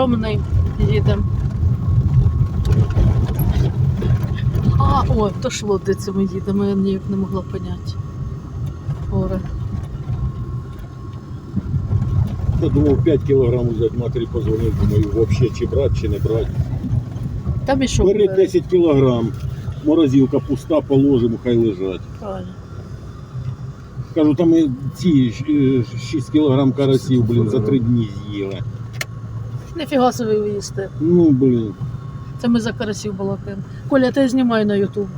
Ромни їдемо. А, о, то ж лодиці ми їдемо, я ніяк не могла поняти. Горе. Я думав 5 кілограм взяти матері позвонив, думаю, взагалі чи брати, чи не брати. Там і що? Бери вибереш? 10 кілограм, морозилка пуста, положимо, хай лежать. Правильно. Кажу, там і ці е, 6 кілограм карасів, блін, за 3 дні з'їли. Ніфіга собі ви їсте. Ну, блін. Це ми за карасів балакаємо. Коля, ти знімай на Ютуб.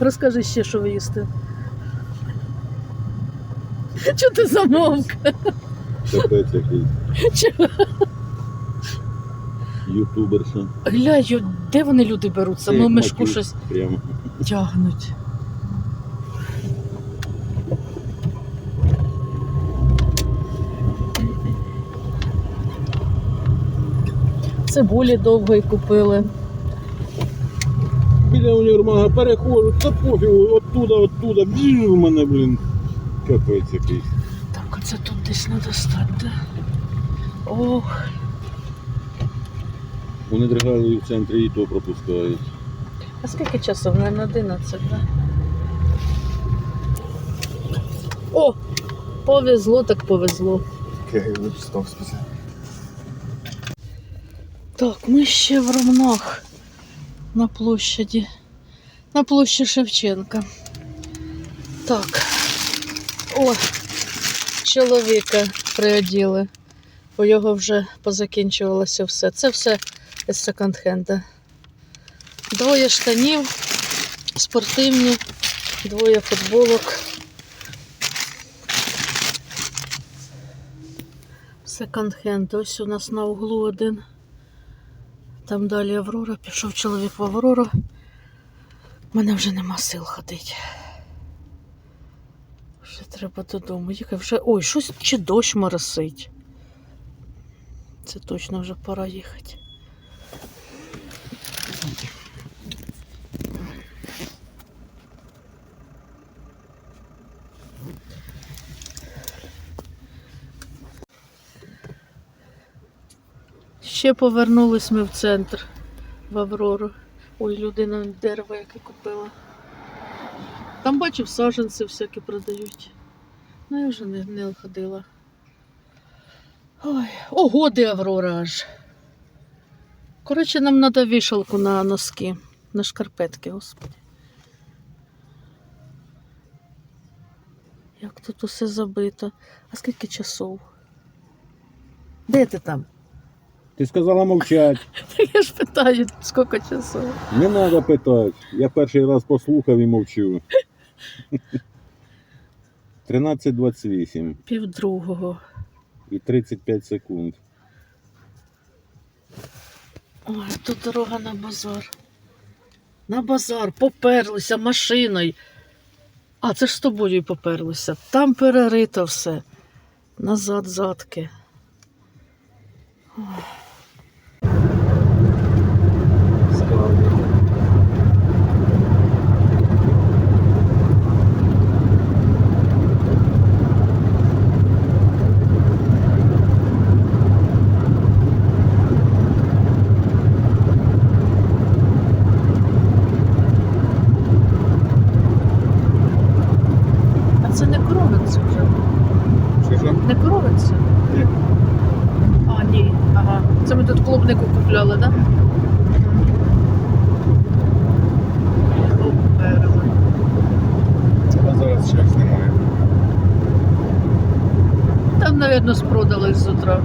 Розкажи ще, що ви їсте. Чого ти замовк? Капець який. Чого? Ютуберша. Глянь, де вони люди беруться? Ну, мешку щось Прямо. тягнуть. Цибулі довгої купили. Біля універмага переходжу, та пофігу, оттуда, оттуда, біжи в мене, блін. Капець якийсь. Так, оце тут десь не достати. да? Ох, Вони дригали в центрі і то пропускають. а скільки часу? Наверное, 11, да? О! Повезло, так повезло. Which stop specific? Так, ми ще в Ромнах на площаді. На площі Шевченка. Так. О, чоловіка приоділи. У його вже позакінчувалося все. Це все з секонд-хенда. Двоє штанів, спортивні, двоє футболок. Секонд-хенд. Ось у нас на углу один. Там далі Аврора, пішов чоловік в Аврору. У мене вже нема сил ходити. Вже треба додому. Їхати вже. Ой, щось чи дощ моросить. Це точно вже пора їхати. Ще повернулись ми в центр в Аврору. Ой, людина дерево яке купила. Там бачив, саджанці всякі продають. Ну я вже не, не ходила. Ой, ого, де Аврора аж. Коротше, нам треба вішалку на носки, на шкарпетки, господи. Як тут усе забито. А скільки часов? Де ти там? Ти сказала мовчать. Я ж питаю, скільки часов. Не треба питати. Я перший раз послухав і мовчу. 13.28 Півдругого. і 35 секунд. Ой, тут дорога на базар. На базар, поперлися машиною. А, це ж з тобою й поперлися. Там перерито все. Назад задки. А це не коровинці вже. Що що? Не коровинці? Ні. А, ні. Ага. Це ми тут клубнику купляли, так? Да? Зараз час немає. Там, мабуть, спродались з утра.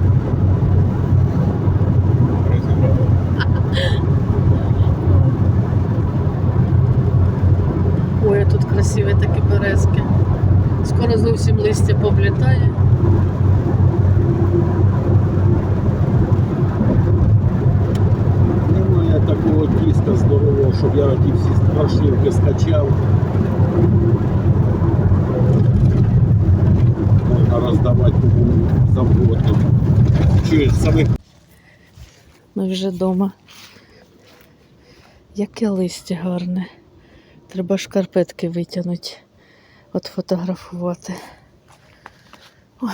Ой, тут красиві такі березки. Скоро зовсім листя повлітає. Немає такого тіста здорового, щоб я ті всі прошивки скачав. Можна роздавати завгодно. Чуєш, самих Ми вже вдома. Яке листя гарне. Треба шкарпетки витягнути, от фотографувати. Ой.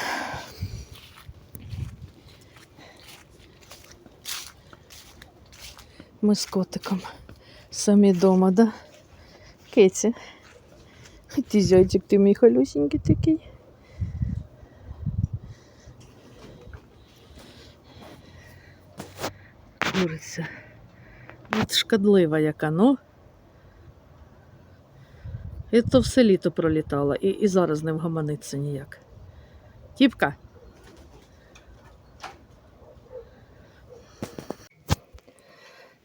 Ми з котиком. Самі вдома, да? Киці. Ти зайчик, ти мій халюсенький такий. Куриця. От шкодлива яка, ну. І то все літо пролітала, і, і зараз не вгаманиться ніяк. Тіпка.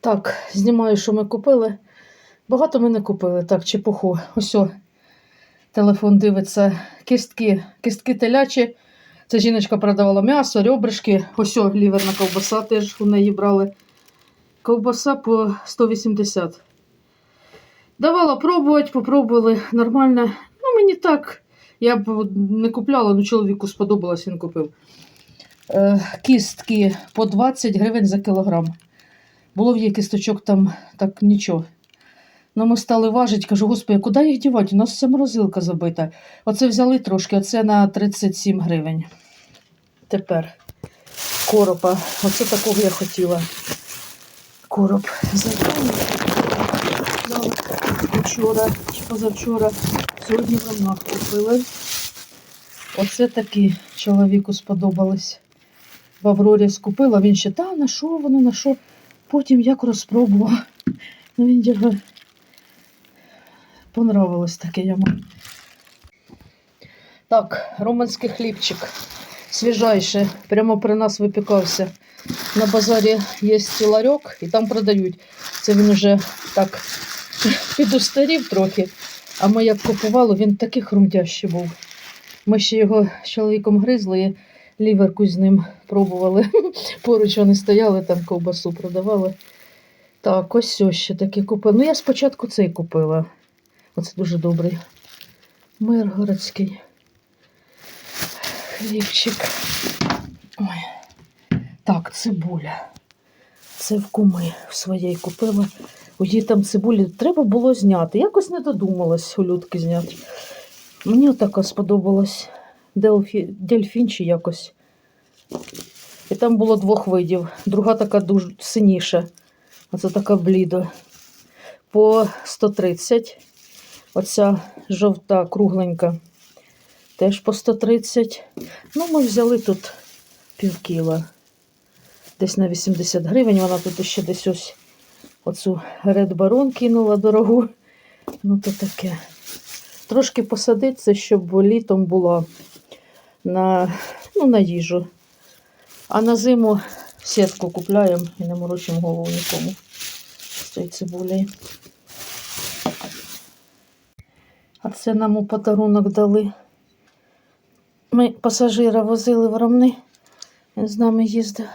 Так, знімаю, що ми купили. Багато ми не купили, так, чепуху. Ось телефон дивиться. Кістки, кістки телячі. Це жіночка продавала м'ясо, ребришки. Ось ліверна ковбаса теж у неї брали. Ковбаса по 180. Давала пробувати, попробували нормально. Ну, мені так. Я б не купляла, ну чоловіку сподобалось, він купив. Е, кістки по 20 гривень за кілограм. Було в її кісточок там так нічого. Ну, ми стали важити, кажу, господи, куди їх дівати? У нас вся морозилка забита. Оце взяли трошки, оце на 37 гривень. Тепер коропа. Оце такого я хотіла. Короб. Забрали. Вчора чи позавчора. Сьогодні в рамах купили. Оце такі чоловіку сподобались. В Аврорі скупила, він ще, та на що воно, на що? Потім як розпробував. Ну, він його понравилось таке йому. Так, романський хлібчик. Свіжайше, прямо при нас випікався. На базарі є ларьок і там продають. Це він вже так підустарів трохи. А ми як купували, він такий хрумтящий був. Ми ще його з чоловіком гризли ліверку з ним пробували. Поруч вони стояли, там ковбасу продавали. Так, ось ось ще такі купили. Ну, я спочатку цей купила. Оце дуже добрий. Миргородський. Хлібчик. Ой. Так, цибуля. Це в куми в своєї купила. У її там цибулі треба було зняти. Якось не додумалась у зняти. Мені отака сподобалась. Делфі... Дельфін чи якось. І там було двох видів. Друга така дуже синіша. Оце така блідо. По 130. Оця жовта, кругленька. Теж по 130. Ну, ми взяли тут пів кіла. Десь на 80 гривень. Вона тут ще десь ось оцю Red Baron кинула дорогу. Ну, то таке. Трошки посадиться, щоб літом була на, ну, на їжу. А на зиму сітку купляємо і не морочимо голову нікому з цією цибулею. А це нам у подарунок дали. Ми пасажира возили в Ромни. Він з нами їздив.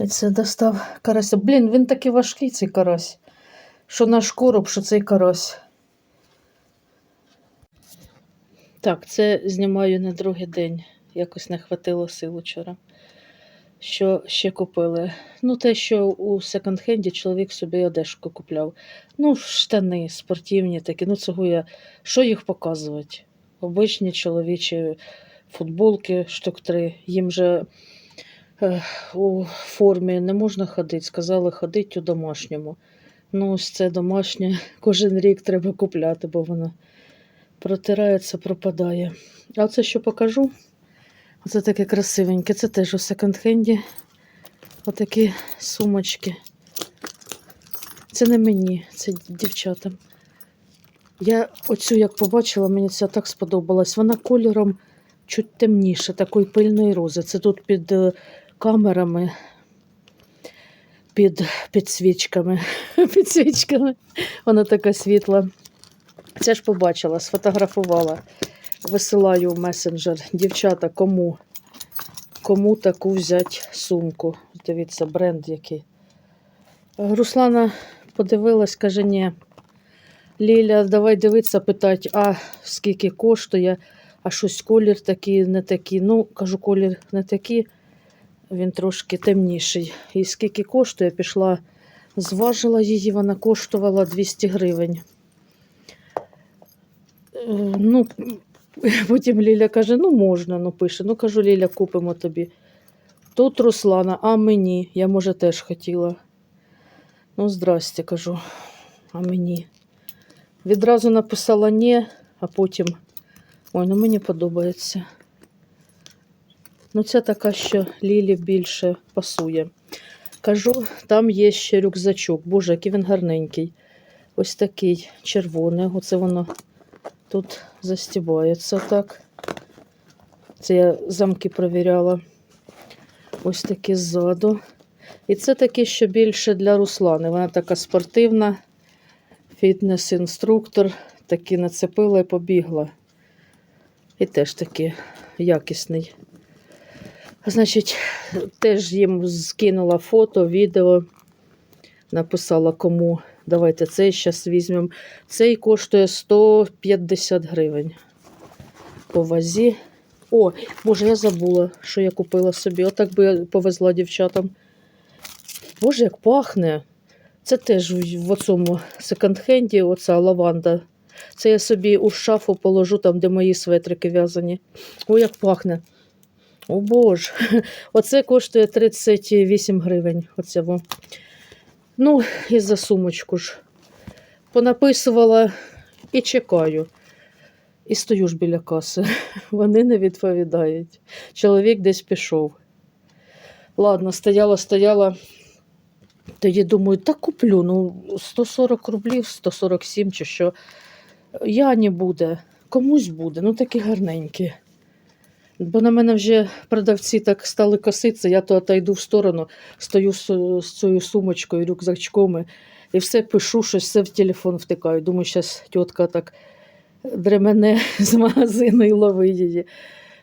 І це достав карася. Блін, він такий важкий, цей карась. Що наш короб, що цей карась. Так, це знімаю на другий день. Якось не хватило сил вчора. Що ще купили? Ну, те, що у секонд-хенді чоловік собі одежку купляв. Ну, штани спортивні такі. Ну, цього я. Що їх показувати? Обичні чоловічі футболки, штук три. Їм же е, у формі не можна ходити. Сказали, ходить у домашньому. Ну, ось це домашнє. Кожен рік треба купляти, бо воно протирається, пропадає. А це що покажу? Оце таке красивеньке. Це теж у секонд-хенді. Отакі сумочки. Це не мені, це дівчатам. Я оцю як побачила, мені ця так сподобалась. Вона кольором чуть темніша, такої пильної рози. Це тут під е, камерами, під, під свічками. під свічками. Вона така світла. Це ж побачила, сфотографувала. Висилаю в месенджер. Дівчата, кому? Кому таку взяти сумку? Дивіться, бренд який. Руслана подивилась, каже, ні. Ліля, давай дивитися, питать, а скільки коштує, а щось колір такий, не такий. Ну, кажу, колір не такий, він трошки темніший. І скільки коштує, пішла, зважила її, вона коштувала 200 гривень. Ну, потім Ліля каже: ну можна, ну пише. Ну кажу, Ліля, купимо тобі. Тут Руслана, а мені, я може теж хотіла. Ну, здрасте, кажу. А мені. Відразу написала ні, а потім. Ой, ну мені подобається. Ну, це така, що Лілі більше пасує. Кажу, там є ще рюкзачок. Боже, який він гарненький. Ось такий червоний. Оце воно тут застібається так. Це я замки провіряла. Ось такі ззаду. І це таке, що більше для Руслани. Вона така спортивна, фітнес-інструктор. Такі нацепила і побігла. І теж такий якісний. Значить, теж їм скинула фото, відео, написала кому. Давайте цей зараз візьмемо. Цей коштує 150 гривень по вазі. О, Боже, я забула, що я купила собі. Отак би я повезла дівчатам. Боже, як пахне. Це теж в, оцьому секонд-хенді, оця лаванда. Це я собі у шафу положу, там, де мої светрики в'язані. О, як пахне. О Боже. Оце коштує 38 гривень. Оце во. Ну, і за сумочку ж. Понаписувала і чекаю. І стою ж біля каси. Вони не відповідають. Чоловік десь пішов. Ладно, стояла, стояла. Тоді думаю, та куплю. Ну, 140 рублів, 147 чи що. Яні буде, комусь буде, ну такі гарненькі. Бо на мене вже продавці так стали коситися, я то отойду в сторону, стою з, з цією сумочкою, рюкзачком і все пишу, щось все в телефон втикаю. Думаю, зараз тітка так дремене з магазину і лови її.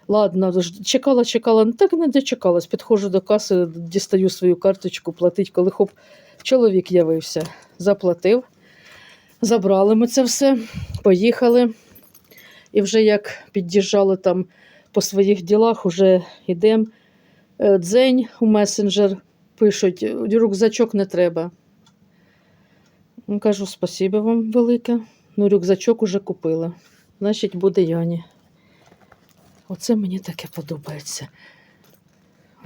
Ладно, чекала, чекала, ну так не дочекалась. Підходжу до каси, дістаю свою карточку, платить, коли хоп, чоловік явився. Заплатив. Забрали ми це все, поїхали. І вже як під'їжджали там по своїх ділах, уже йдемо. Е, Дзень у месенджер пишуть, рюкзачок не треба. Кажу, спасибо вам велике. Ну, рюкзачок уже купила. Значить, буде Яні. Оце мені таке подобається.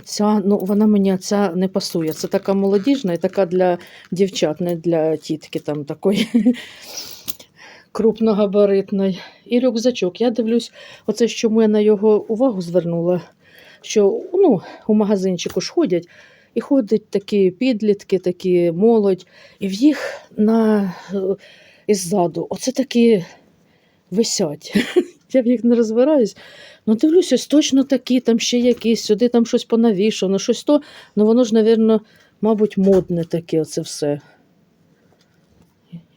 Ця, ну, вона мені ця не пасує. Це така молодіжна і така для дівчат, не для тітки там такої крупногабаритної. І рюкзачок. Я дивлюсь, оце чому я на його увагу звернула, що ну, у магазинчику ж ходять, і ходять такі підлітки, такі молодь, і в їх на, е, іззаду оце такі висять. Я в їх не розбираюсь. Ну, дивлюсь, ось точно такі, там ще якісь, сюди там щось понавішано, щось то. Ну воно ж, напевно, мабуть, модне таке оце все.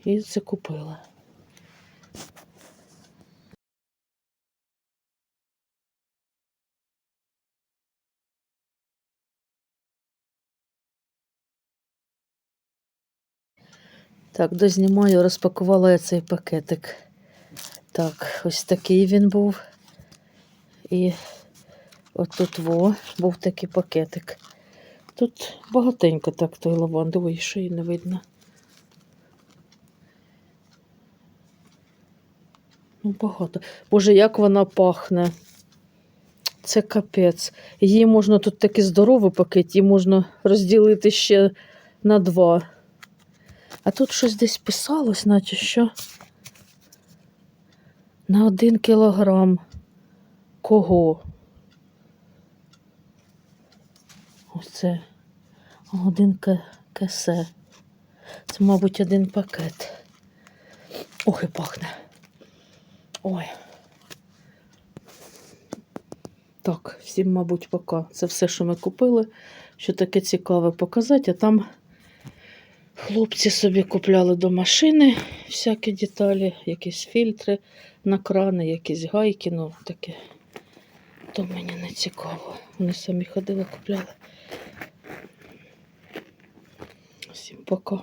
І це купила. Так, дознімаю, розпакувала я цей пакетик. Так, ось такий він був. І отут во був такий пакетик. Тут багатенько так той лаванди, ой, що її не видно. Ну, багато. Боже, як вона пахне. Це капець. Її можна тут такий здоровий пакет, її можна розділити ще на два. А тут щось десь писалось, наче що. На один кілограм. Кого? Оце один кесе. Це, мабуть, один пакет. Ох, і пахне. Ой. Так, всім, мабуть, пока. Це все, що ми купили. Що таке цікаве показати, а там хлопці собі купляли до машини всякі деталі, якісь фільтри на крани, якісь гайки, ну таке. То мені не цікаво. Вони самі ходили, купляли. Всім пока.